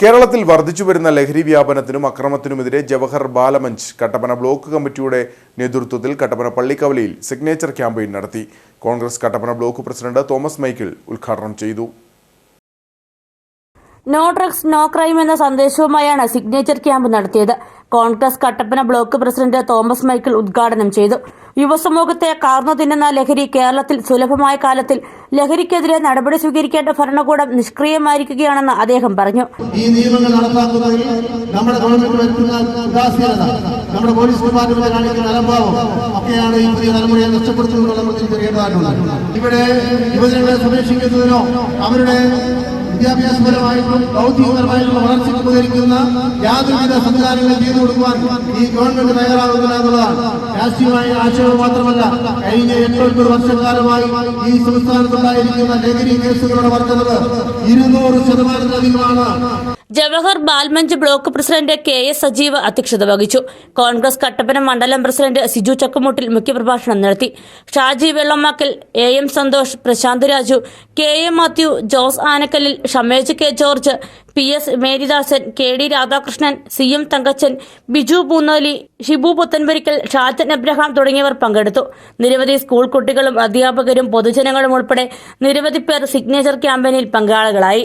കേരളത്തിൽ വർദ്ധിച്ചു വരുന്ന ലഹരി വ്യാപനത്തിനും അക്രമത്തിനുമെതിരെ ജവഹർ ബാലമഞ്ച് കട്ടപ്പന ബ്ലോക്ക് കമ്മിറ്റിയുടെ നേതൃത്വത്തിൽ കട്ടപ്പന പള്ളിക്കവലയിൽ സിഗ്നേച്ചർ ക്യാമ്പയിൻ നടത്തി. കോൺഗ്രസ് കട്ടപ്പന ബ്ലോക്ക് പ്രസിഡന്റ് തോമസ് മൈക്കിൾ ഉദ്ഘാടനം ചെയ്തു. നോ ഡ്രഗ്സ് നോ ക്രൈം എന്ന സന്ദേശവുമായാണ് സിഗ്നേച്ചർ ക്യാമ്പ് നടത്തിയത്. കോൺഗ്രസ് കട്ടപ്പന ബ്ലോക്ക് പ്രസിഡന്റ് തോമസ് മൈക്കിൾ ഉദ്ഘാടനം ചെയ്തു. യുവസമൂഹത്തെ കാർന്നു തിന്നുന്ന ലഹരി കേരളത്തിൽ സുലഭമായ കാലത്തിൽ ലഹരിക്കെതിരെ നടപടി സ്വീകരിക്കേണ്ട ഭരണകൂടം നിഷ്ക്രിയമായിരിക്കുകയാണെന്ന് അദ്ദേഹം പറഞ്ഞു. ഈ നിയമങ്ങൾ നടപ്പാക്കുന്നതിൽ നമ്മുടെ ഗവൺമെന്റ് ഉദാസീനത നമ്മുടെ പോലീസ് ഒക്കെയാണ് ഈ നമ്മൾ ഇവിടെ യുവജനങ്ങളെ സംരക്ഷിക്കുന്നതിനോ അവരുടെ വിദ്യാഭ്യാസപരമായിട്ടും ബൗദ്ധികപരമായിട്ടുള്ള വളർച്ചയ്ക്ക് ഉപകരിക്കുന്ന യാതൊരുവിധ സംവിധാനങ്ങളും ചെയ്തു കൊടുക്കുവാൻ ഈ ഗവൺമെന്റ് തയ്യാറാകുന്നില്ല എന്നുള്ളതാണ്. രാഷ്ട്രീയമായ ആശയങ്ങൾ മാത്രമല്ല കഴിഞ്ഞ എട്ടൊൻപത് വർഷക്കാലമായി ഈ സംസ്ഥാനത്തുണ്ടായിരിക്കുന്ന ലഹരി കേസുകളുടെ വർദ്ധനവ് ഇരുന്നൂറ് ശതമാനത്തിലധികമാണ്. Jawahar Balmanch block president K S Sajeev അധ്യക്ഷത വഹിച്ചു. കോൺഗ്രസ് കട്ടപ്പന മണ്ഡലം പ്രസിഡന്റ് സിജു ചക്കുമുട്ടിൽ മുഖ്യപ്രഭാഷണം നടത്തി. Shaji Vellamakkal A M Santhosh Prashanth Raju K M Mathew Jose Anakkallil Shamej K George P S Maridasan K D Radhakrishnan C M Thankachan Biju Poonnoli Shibu Puthanparickal Shajan Abraham തുടങ്ങിയവർ പങ്കെടുത്തു. നിരവധി school കുട്ടികളും അധ്യാപകരും പൊതുജനങ്ങളും ഉൾപ്പെടെ നിരവധി പേർ signature ക്യാമ്പയിനിൽ പങ്കാളികളായി.